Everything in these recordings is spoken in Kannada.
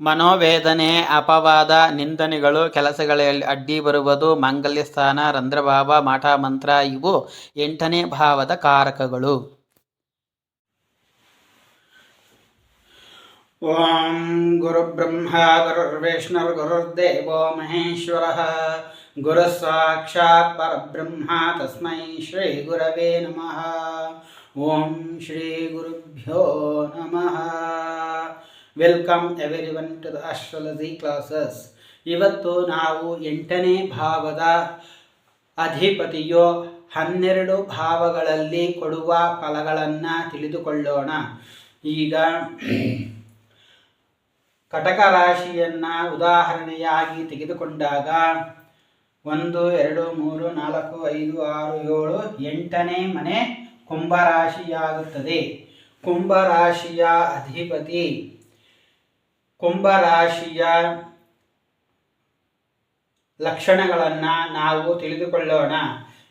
ಮನೋವೇದನೆ, ಅಪವಾದ, ನಿಂದನೆಗಳು, ಕೆಲಸಗಳಲ್ಲಿ ಅಡ್ಡಿ ಬರುವುದು ಮಾಂಗಲ್ಯ ಸ್ಥಾನ ರಂಧ್ರಭಾವ ಮಂತ್ರ ಇವು ಎಂಟನೇ ಭಾವದ ಕಾರಕಗಳು. ಓಂ ಗುರುಬ್ರಹ್ಮ ಗುರುರ್ವಿಷ್ಣುರ್ಗುರುರ್ದೇವೋ ಮಹೇಶ್ವರಃ. ಗುರು ಸಾಕ್ಷಾತ್ ಪರಬ್ರಹ್ಮ ತಸ್ಮೈ ಶ್ರೀ ಗುರವೇ ನಮಃ. ಓಂ ಶ್ರೀ ಗುರುಭ್ಯೋ ನಮಃ. Welcome everyone to the astrology classes ಇವತ್ತು ನಾವು ಎಂಟನೇ ಭಾವದ ಅಧಿಪತಿಯು ಹನ್ನೆರಡು ಭಾವಗಳಲ್ಲಿ ಕೊಡುವ ಫಲಗಳನ್ನು ತಿಳಿದುಕೊಳ್ಳೋಣ. ಈಗ ಕಟಕ ರಾಶಿಯನ್ನು ಉದಾಹರಣೆಯಾಗಿ ತೆಗೆದುಕೊಂಡಾಗ ಒಂದು, ಎರಡು, ಮೂರು, ನಾಲ್ಕು, ಐದು, ಆರು, ಏಳು, ಎಂಟನೇ ಮನೆ ಕುಂಭರಾಶಿಯಾಗುತ್ತದೆ ಕುಂಭರಾಶಿಯ ಅಧಿಪತಿ ಕುಂಭರಾಶಿಯ ಲಕ್ಷಣಗಳನ್ನು ನಾವು ತಿಳಿದುಕೊಳ್ಳೋಣ.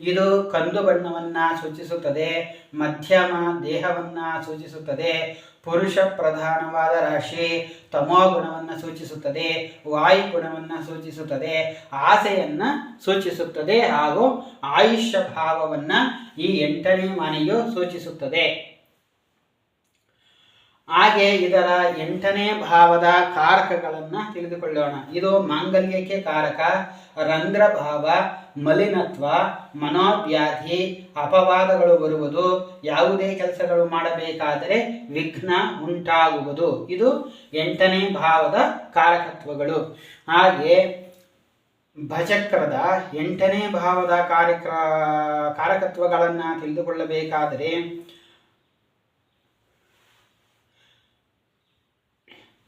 ಇದು ಕಂದು ಬಣ್ಣವನ್ನು ಸೂಚಿಸುತ್ತದೆ, ಮಧ್ಯಮ ದೇಹವನ್ನು ಸೂಚಿಸುತ್ತದೆ, ಪುರುಷ ಪ್ರಧಾನವಾದ ರಾಶಿ ತಮೋ ಗುಣವನ್ನು ಸೂಚಿಸುತ್ತದೆ, ವಾಯು ಗುಣವನ್ನು ಸೂಚಿಸುತ್ತದೆ, ಆಸೆಯನ್ನು ಸೂಚಿಸುತ್ತದೆ ಹಾಗೂ ಆಯುಷ್ಯ ಭಾವವನ್ನು ಈ ಎಂಟನೇ ಮನೆಯು ಸೂಚಿಸುತ್ತದೆ. ಹಾಗೆ ಇದರ ಎಂಟನೇ ಭಾವದ ಕಾರಕಗಳನ್ನು ತಿಳಿದುಕೊಳ್ಳೋಣ. ಇದು ಮಾಂಗಲ್ಯಕ್ಕೆ ಕಾರಕ ರಂಧ್ರ ಭಾವ ಮಲಿನತ್ವ, ಮನೋವ್ಯಾಧಿ, ಅಪವಾದಗಳು ಬರುವುದು, ಯಾವುದೇ ಕೆಲಸಗಳು ಮಾಡಬೇಕಾದರೆ ವಿಘ್ನ ಉಂಟಾಗುವುದು. ಇದು ಎಂಟನೇ ಭಾವದ ಕಾರಕತ್ವಗಳು. ಹಾಗೆ ಭಜಕ್ರದ ಎಂಟನೇ ಭಾವದ ಕಾರ್ಯಕ್ರ, ಕಾರಕತ್ವಗಳನ್ನು ತಿಳಿದುಕೊಳ್ಳಬೇಕಾದರೆ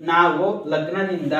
ನಾವು ಲಗ್ನದಿಂದ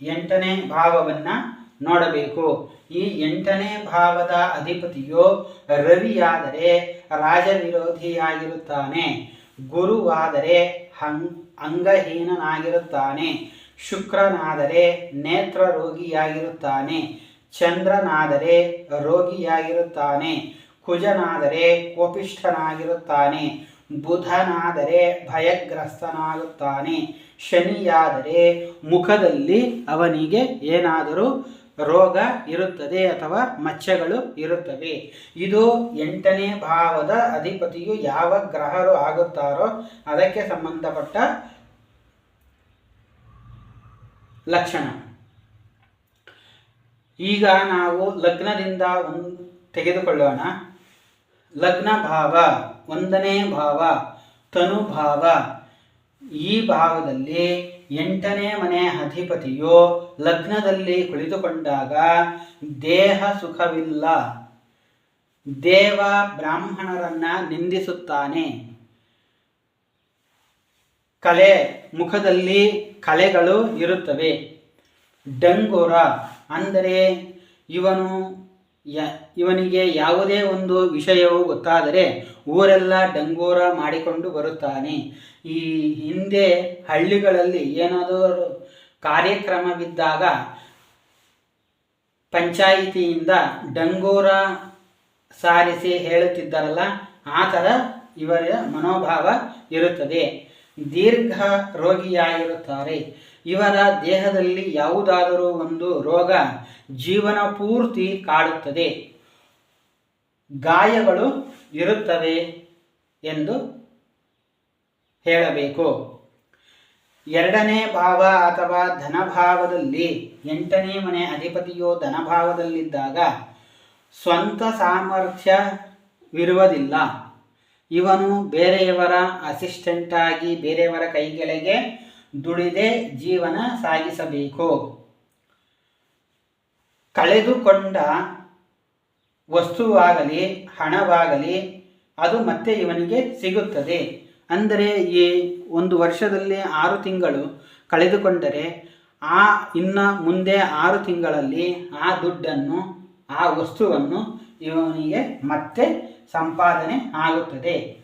ಎಂಟನೇ ಭಾವವನ್ನು ನೋಡಬೇಕು. ಈ ಎಂಟನೇ ಭಾವದ ಅಧಿಪತಿಯು ರವಿಯಾದರೆ ರಾಜವಿರೋಧಿಯಾಗಿರುತ್ತಾನೆ. ಗುರುವಾದರೆ ಹಂಗ್ ಅಂಗಹೀನನಾಗಿರುತ್ತಾನೆ. ಶುಕ್ರನಾದರೆ ನೇತ್ರ ರೋಗಿಯಾಗಿರುತ್ತಾನೆ ಚಂದ್ರನಾದರೆ ರೋಗಿಯಾಗಿರುತ್ತಾನೆ. ಕುಜನಾದರೆ ಕೋಪಿಷ್ಠನಾಗಿರುತ್ತಾನೆ. ಬುಧನಾದರೆ ಭಯಗ್ರಸ್ತನಾಗುತ್ತಾನೆ. ಶನಿಯಾದರೆ ಮುಖದಲ್ಲಿ ಅವನಿಗೆ ಏನಾದರೂ ರೋಗ ಇರುತ್ತದೆ ಅಥವಾ ಮಚ್ಚಗಳು ಇರುತ್ತವೆ. ಇದು ಎಂಟನೇ ಭಾವದ ಅಧಿಪತಿಯು ಯಾವ ಗ್ರಹರು ಆಗುತ್ತಾರೋ ಅದಕ್ಕೆ ಸಂಬಂಧಪಟ್ಟ ಲಕ್ಷಣ. ಈಗ ನಾವು ಲಗ್ನದಿಂದ ಒಂದು ತೆಗೆದುಕೊಳ್ಳೋಣ. ಲಗ್ನ ಭಾವ ಒಂದನೇ ಭಾವ ತನುಭಾವ ಈ ಭಾಗದಲ್ಲಿ ಎಂಟನೇ ಮನೆ ಅಧಿಪತಿಯು ಲಗ್ನದಲ್ಲಿ ಕುಳಿತುಕೊಂಡಾಗ ದೇಹ ಸುಖವಿಲ್ಲ. ದೇವ ಬ್ರಾಹ್ಮಣರನ್ನ ನಿಂದಿಸುತ್ತಾನೆ. ಕಲೆ, ಮುಖದಲ್ಲಿ ಕಲೆಗಳು ಇರುತ್ತವೆ. ಡಂಗುರ ಅಂದರೆ ಇವನು ಯ, ಇವನಿಗೆ ಯಾವುದೇ ಒಂದು ವಿಷಯವು ಗೊತ್ತಾದರೆ ಊರೆಲ್ಲ ಡಂಗೋರ ಮಾಡಿಕೊಂಡು ಬರುತ್ತಾನೆ. ಈ ಹಿಂದೆ ಹಳ್ಳಿಗಳಲ್ಲಿ ಏನಾದರೂ ಕಾರ್ಯಕ್ರಮವಿದ್ದಾಗ ಪಂಚಾಯಿತಿಯಿಂದ ಡಂಗೋರ ಸಾರಿಸಿ ಹೇಳುತ್ತಿದ್ದಾರಲ್ಲ, ಆ ಥರ ಇವರ ಮನೋಭಾವ ಇರುತ್ತದೆ. ದೀರ್ಘ ರೋಗಿಯಾಗಿರುತ್ತಾರೆ. ಇವರ ದೇಹದಲ್ಲಿ ಯಾವುದಾದರೂ ಒಂದು ರೋಗ ಜೀವನ ಪೂರ್ತಿ ಕಾಡುತ್ತದೆ. ಗಾಯಗಳು ಇರುತ್ತವೆ ಎಂದು ಹೇಳಬೇಕು. ಎರಡನೇ ಭಾವ ಅಥವಾ ಧನಭಾವದಲ್ಲಿ, ಎಂಟನೇ ಮನೆ ಅಧಿಪತಿಯು ಧನಭಾವದಲ್ಲಿದ್ದಾಗ ಸ್ವಂತ ಸಾಮರ್ಥ್ಯವಿರುವುದಿಲ್ಲ ಇವನು ಬೇರೆಯವರ ಅಸಿಸ್ಟೆಂಟಾಗಿ ಬೇರೆಯವರ ಕೈಗಳಿಗೆ ದುಡಿದೇ ಜೀವನ ಸಾಗಿಸಬೇಕು. ಕಳೆದುಕೊಂಡ ವಸ್ತುವಾಗಲಿ, ಹಣವಾಗಲಿ, ಅದು ಮತ್ತೆ ಇವನಿಗೆ ಸಿಗುತ್ತದೆ. ಅಂದರೆ ಈ ಒಂದು ವರ್ಷದಲ್ಲಿ ಆರು ತಿಂಗಳು ಕಳೆದುಕೊಂಡರೆ, ಆ ಇನ್ನು ಮುಂದೆ ಆರು ತಿಂಗಳಲ್ಲಿ ಆ ದುಡ್ಡನ್ನು, ಆ ವಸ್ತುವನ್ನು ಇವನಿಗೆ ಮತ್ತೆ ಸಂಪಾದನೆ ಆಗುತ್ತದೆ.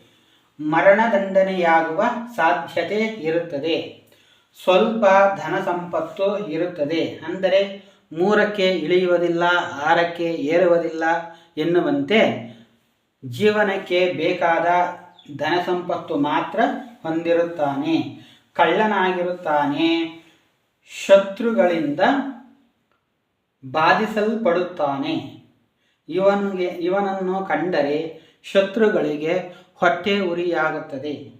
ಮರಣದಂಡನೆಯಾಗುವ ಸಾಧ್ಯತೆ ಇರುತ್ತದೆ. ಸ್ವಲ್ಪ ಧನ ಸಂಪತ್ತು ಇರುತ್ತದೆ. ಅಂದರೆ ಮೂರಕ್ಕೆ ಇಳಿಯುವುದಿಲ್ಲ, ಆರಕ್ಕೆ ಏರುವುದಿಲ್ಲ ಎನ್ನುವಂತೆ ಜೀವನಕ್ಕೆ ಬೇಕಾದ ಧನ ಸಂಪತ್ತು ಮಾತ್ರ ಹೊಂದಿರುತ್ತಾನೆ. ಕಳ್ಳನಾಗಿರುತ್ತಾನೆ. ಶತ್ರುಗಳಿಂದ ಬಾಧಿಸಲ್ಪಡುತ್ತಾನೆ. ಇವನಿಗೆ, ಇವನನ್ನು ಕಂಡರೆ ಶತ್ರುಗಳಿಗೆ ಹೊಟ್ಟೆ ಉರಿಯಾಗುತ್ತದೆ.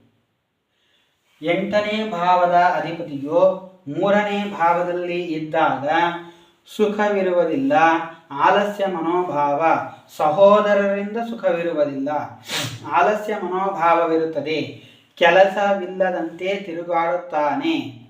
ಎಂಟನೇ ಭಾವದ ಅಧಿಪತಿಯು ಮೂರನೇ ಭಾವದಲ್ಲಿ ಇದ್ದಾಗ ಸುಖವಿರುವುದಿಲ್ಲ, ಆಲಸ್ಯ ಮನೋಭಾವ, ಸಹೋದರರಿಂದ ಸುಖವಿರುವುದಿಲ್ಲ. ಆಲಸ್ಯ ಮನೋಭಾವವಿರುತ್ತದೆ. ಕೆಲಸವಿಲ್ಲದಂತೆ ತಿರುಗಾಡುತ್ತಾನೆ,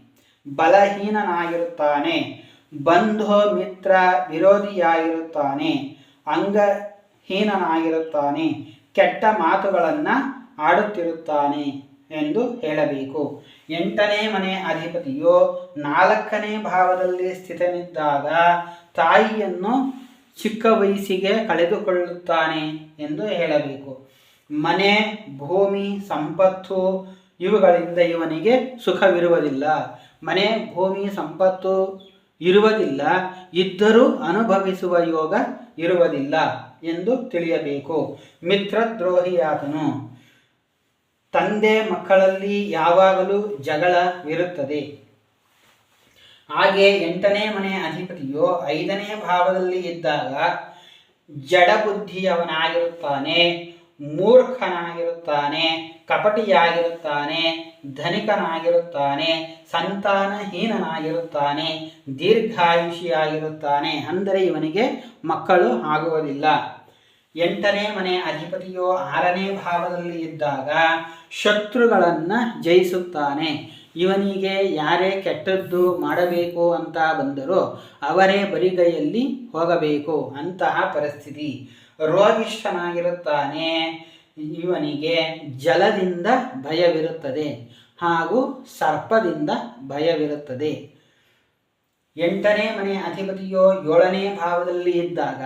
ಬಲಹೀನನಾಗಿರುತ್ತಾನೆ, ಬಂಧು ಮಿತ್ರ ವಿರೋಧಿಯಾಗಿರುತ್ತಾನೆ, ಅಂಗಹೀನನಾಗಿರುತ್ತಾನೆ, ಕೆಟ್ಟ ಮಾತುಗಳನ್ನು ಆಡುತ್ತಿರುತ್ತಾನೆ. ಎಂದು ಹೇಳಬೇಕು. ಎಂಟನೇ ಮನೆ ಅಧಿಪತಿಯು ನಾಲ್ಕನೇ ಭಾವದಲ್ಲಿ ಸ್ಥಿತನಿದ್ದಾಗ ತಾಯಿಯನ್ನು ಚಿಕ್ಕ ವಯಸ್ಸಿಗೆ ಕಳೆದುಕೊಳ್ಳುತ್ತಾನೆ ಎಂದು ಹೇಳಬೇಕು. ಮನೆ, ಭೂಮಿ, ಸಂಪತ್ತು ಇವುಗಳಿಂದ ಇವನಿಗೆ ಸುಖವಿರುವುದಿಲ್ಲ. ಮನೆ, ಭೂಮಿ, ಸಂಪತ್ತು ಇರುವುದಿಲ್ಲ. ಇದ್ದರೂ ಅನುಭವಿಸುವ ಯೋಗ ಇರುವುದಿಲ್ಲ ಎಂದು ತಿಳಿಯಬೇಕು. ಮಿತ್ರದ್ರೋಹಿಯಾತನು ತಂದೆ ಮಕ್ಕಳಲ್ಲಿ ಯಾವಾಗಲೂ ಜಗಳವಿರುತ್ತದೆ ಹಾಗೆ ಎಂಟನೇ ಮನೆ ಅಧಿಪತಿಯು ಐದನೇ ಭಾವದಲ್ಲಿ ಇದ್ದಾಗ ಜಡಬುದ್ಧಿಯವನಾಗಿರುತ್ತಾನೆ, ಮೂರ್ಖನಾಗಿರುತ್ತಾನೆ, ಕಪಟಿಯಾಗಿರುತ್ತಾನೆ, ಧನಿಕನಾಗಿರುತ್ತಾನೆ, ಸಂತಾನಹೀನನಾಗಿರುತ್ತಾನೆ, ದೀರ್ಘಾಯುಷಿಯಾಗಿರುತ್ತಾನೆ. ಅಂದರೆ ಇವನಿಗೆ ಮಕ್ಕಳು ಆಗುವುದಿಲ್ಲ. ಎಂಟನೇ ಮನೆ ಅಧಿಪತಿಯು ಆರನೇ ಭಾವದಲ್ಲಿ ಇದ್ದಾಗ ಶತ್ರುಗಳನ್ನು ಜಯಿಸುತ್ತಾನೆ. ಇವನಿಗೆ ಯಾರೇ ಕೆಟ್ಟದ್ದು ಮಾಡಬೇಕು ಅಂತ ಬಂದರೂ ಅವರೇ ಬರಿಗೈಯಲ್ಲಿ ಹೋಗಬೇಕು ಅಂತಹ ಪರಿಸ್ಥಿತಿ. ರೋಗಿಷ್ಠನಾಗಿರುತ್ತಾನೆ. ಇವನಿಗೆ ಜಲದಿಂದ ಭಯವಿರುತ್ತದೆ ಹಾಗೂ ಸರ್ಪದಿಂದ ಭಯವಿರುತ್ತದೆ. ಎಂಟನೇ ಮನೆ ಅಧಿಪತಿಯೋ ಏಳನೇ ಭಾವದಲ್ಲಿ ಇದ್ದಾಗ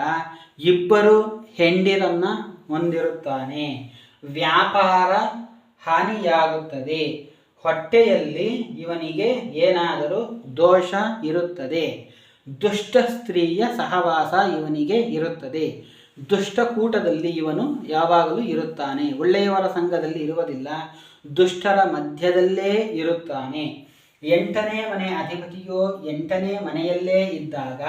ಇಬ್ಬರು ಹೆಂಡಿರನ್ನ ಹೊಂದಿರುತ್ತಾನೆ. ವ್ಯಾಪಾರ ಹಾನಿಯಾಗುತ್ತದೆ. ಹೊಟ್ಟೆಯಲ್ಲಿ ಇವನಿಗೆ ಏನಾದರೂ ದೋಷ ಇರುತ್ತದೆ. ದುಷ್ಟ ಸ್ತ್ರೀಯ ಸಹವಾಸ ಇವನಿಗೆ ಇರುತ್ತದೆ. ದುಷ್ಟಕೂಟದಲ್ಲಿ ಇವನು ಯಾವಾಗಲೂ ಇರುತ್ತಾನೆ. ಒಳ್ಳೆಯವರ ಸಂಘದಲ್ಲಿ ಇರುವುದಿಲ್ಲ. ದುಷ್ಟರ ಮಧ್ಯದಲ್ಲೇ ಇರುತ್ತಾನೆ. ಎಂಟನೇ ಮನೆ ಅಧಿಪತಿಯು ಎಂಟನೇ ಮನೆಯಲ್ಲೇ ಇದ್ದಾಗ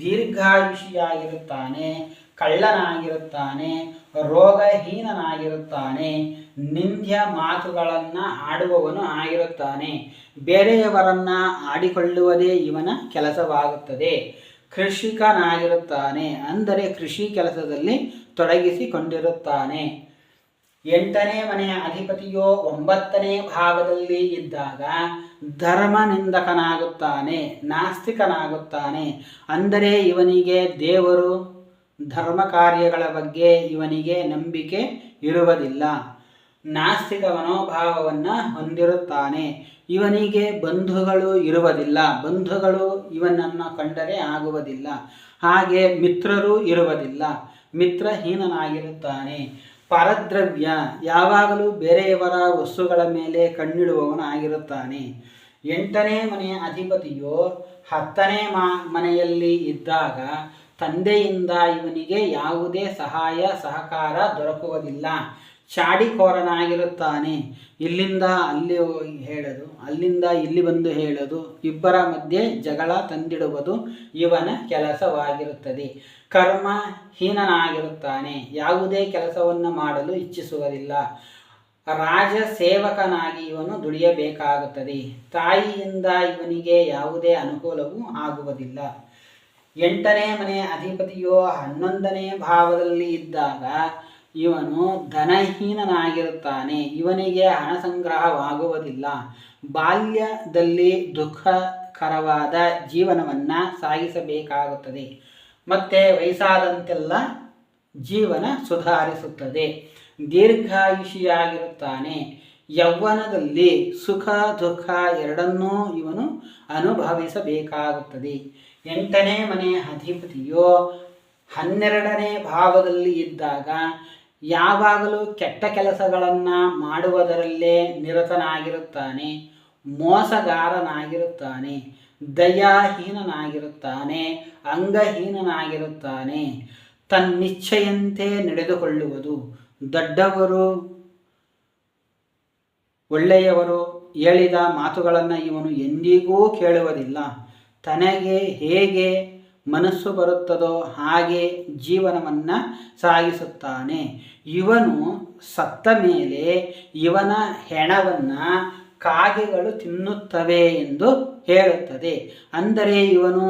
ದೀರ್ಘಾಯುಷಿಯಾಗಿರುತ್ತಾನೆ, ಕಳ್ಳನಾಗಿರುತ್ತಾನೆ, ರೋಗಹೀನನಾಗಿರುತ್ತಾನೆ, ನಿಂದ್ಯ ಮಾತುಗಳನ್ನು ಆಡುವವನು ಆಗಿರುತ್ತಾನೆ. ಬೇರೆಯವರನ್ನ ಆಡಿಕೊಳ್ಳುವುದೇ ಇವನ ಕೆಲಸವಾಗುತ್ತದೆ. ಕೃಷಿಕನಾಗಿರುತ್ತಾನೆ, ಅಂದರೆ ಕೃಷಿ ಕೆಲಸದಲ್ಲಿ ತೊಡಗಿಸಿಕೊಂಡಿರುತ್ತಾನೆ. ಎಂಟನೇ ಮನೆಯ ಅಧಿಪತಿಯು ಒಂಬತ್ತನೇ ಭಾವದಲ್ಲಿ ಇದ್ದಾಗ ಧರ್ಮ ನಿಂದಕನಾಗುತ್ತಾನೆ ನಾಸ್ತಿಕನಾಗುತ್ತಾನೆ. ಅಂದರೆ ಇವನಿಗೆ ದೇವರು ಧರ್ಮ ಕಾರ್ಯಗಳ ಬಗ್ಗೆ ಇವನಿಗೆ ನಂಬಿಕೆ ಇರುವುದಿಲ್ಲ. ನಾಸ್ತಿಕ ಮನೋಭಾವವನ್ನು ಹೊಂದಿರುತ್ತಾನೆ. ಇವನಿಗೆ ಬಂಧುಗಳು ಇರುವುದಿಲ್ಲ. ಬಂಧುಗಳು ಇವನನ್ನು ಕಂಡರೆ ಆಗುವುದಿಲ್ಲ. ಹಾಗೆ ಮಿತ್ರರು ಇರುವುದಿಲ್ಲ. ಮಿತ್ರಹೀನನಾಗಿರುತ್ತಾನೆ. ಪರದ್ರವ್ಯ. ಯಾವಾಗಲೂ ಬೇರೆಯವರ ವಸ್ತುಗಳ ಮೇಲೆ ಕಣ್ಣಿಡುವವನಾಗಿರುತ್ತಾನೆ. ಎಂಟನೇ ಮನೆಯ ಅಧಿಪತಿಯು ಹತ್ತನೇ ಮನೆಯಲ್ಲಿ ಇದ್ದಾಗ ತಂದೆಯಿಂದ ಇವನಿಗೆ ಯಾವುದೇ ಸಹಾಯ, ಸಹಕಾರ ದೊರಕುವುದಿಲ್ಲ. ಚಾಡಿಕೋರನಾಗಿರುತ್ತಾನೆ ಇಲ್ಲಿಂದ ಅಲ್ಲಿ ಹೇಳೋದು, ಅಲ್ಲಿಂದ ಇಲ್ಲಿ ಬಂದು ಹೇಳೋದು, ಇಬ್ಬರ ಮಧ್ಯೆ ಜಗಳ ತಂದಿಡುವುದು ಇವನ ಕೆಲಸವಾಗಿರುತ್ತದೆ. ಕರ್ಮ ಹೀನನಾಗಿರುತ್ತಾನೆ. ಯಾವುದೇ ಕೆಲಸವನ್ನು ಮಾಡಲು ಇಚ್ಛಿಸುವುದಿಲ್ಲ. ರಾಜ ಸೇವಕನಾಗಿ ಇವನು ದುಡಿಯಬೇಕಾಗುತ್ತದೆ. ತಾಯಿಯಿಂದ ಇವನಿಗೆ ಯಾವುದೇ ಅನುಕೂಲವೂ ಆಗುವುದಿಲ್ಲ. ಎಂಟನೇ ಮನೆ ಅಧಿಪತಿಯು ಹನ್ನೊಂದನೇ ಭಾವದಲ್ಲಿ ಇದ್ದಾಗ ಇವನು ಧನಹೀನನಾಗಿರುತ್ತಾನೆ. ಇವನಿಗೆ ಹಣ ಸಂಗ್ರಹವಾಗುವುದಿಲ್ಲ ಬಾಲ್ಯದಲ್ಲಿ ದುಃಖಕರವಾದ ಜೀವನವನ್ನು ಸಾಗಿಸಬೇಕಾಗುತ್ತದೆ. ಮತ್ತೆ ವಯಸ್ಸಾದಂತೆಲ್ಲ ಜೀವನ ಸುಧಾರಿಸುತ್ತದೆ. ದೀರ್ಘಾಯುಷಿಯಾಗಿರುತ್ತಾನೆ. ಯೌವನದಲ್ಲಿ ಸುಖ, ದುಃಖ ಎರಡನ್ನೂ ಇವನು ಅನುಭವಿಸಬೇಕಾಗುತ್ತದೆ. ಎಂಟನೇ ಮನೆ ಅಧಿಪತಿಯು ಹನ್ನೆರಡನೇ ಭಾವದಲ್ಲಿ ಇದ್ದಾಗ ಯಾವಾಗಲೂ ಕೆಟ್ಟ ಕೆಲಸಗಳನ್ನು ಮಾಡುವುದರಲ್ಲೇ ನಿರತನಾಗಿರುತ್ತಾನೆ, ಮೋಸಗಾರನಾಗಿರುತ್ತಾನೆ, ದಯಾಹೀನನಾಗಿರುತ್ತಾನೆ, ಅಂಗಹೀನನಾಗಿರುತ್ತಾನೆ. ತನ್ನಿಚ್ಛೆಯಂತೆ ನಡೆದುಕೊಳ್ಳುವುದು ದೊಡ್ಡವರು, ಒಳ್ಳೆಯವರು ಹೇಳಿದ ಮಾತುಗಳನ್ನು ಇವನು ಎಂದಿಗೂ ಕೇಳುವುದಿಲ್ಲ. ತನಗೆ ಹೇಗೆ ಮನಸ್ಸು ಬರುತ್ತದೋ ಹಾಗೆ ಜೀವನವನ್ನು ಸಾಗಿಸುತ್ತಾನೆ. ಇವನು ಸತ್ತ ಮೇಲೆ ಇವನ ಹೆಣವನ್ನು ಕಾಗೆಗಳು ತಿನ್ನುತ್ತವೆ ಎಂದು ಹೇಳುತ್ತದೆ. ಅಂದರೆ ಇವನು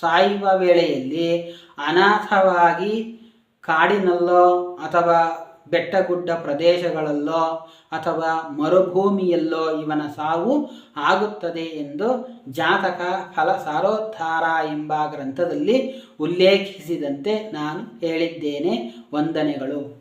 ಸಾಯುವ ವೇಳೆಯಲ್ಲಿ ಅನಾಥವಾಗಿ ಕಾಡಿನಲ್ಲೋ ಅಥವಾ ಬೆಟ್ಟಗುಡ್ಡ ಪ್ರದೇಶಗಳಲ್ಲೋ ಅಥವಾ ಮರುಭೂಮಿಯಲ್ಲೋ ಇವನ ಸಾವು ಆಗುತ್ತದೆ ಎಂದು ಜಾತಕ ಫಲ ಸಾರೋದ್ಧಾರ ಎಂಬ ಗ್ರಂಥದಲ್ಲಿ ಉಲ್ಲೇಖಿಸಿದಂತೆ ನಾನು ಹೇಳಿದ್ದೇನೆ. ವಂದನೆಗಳು.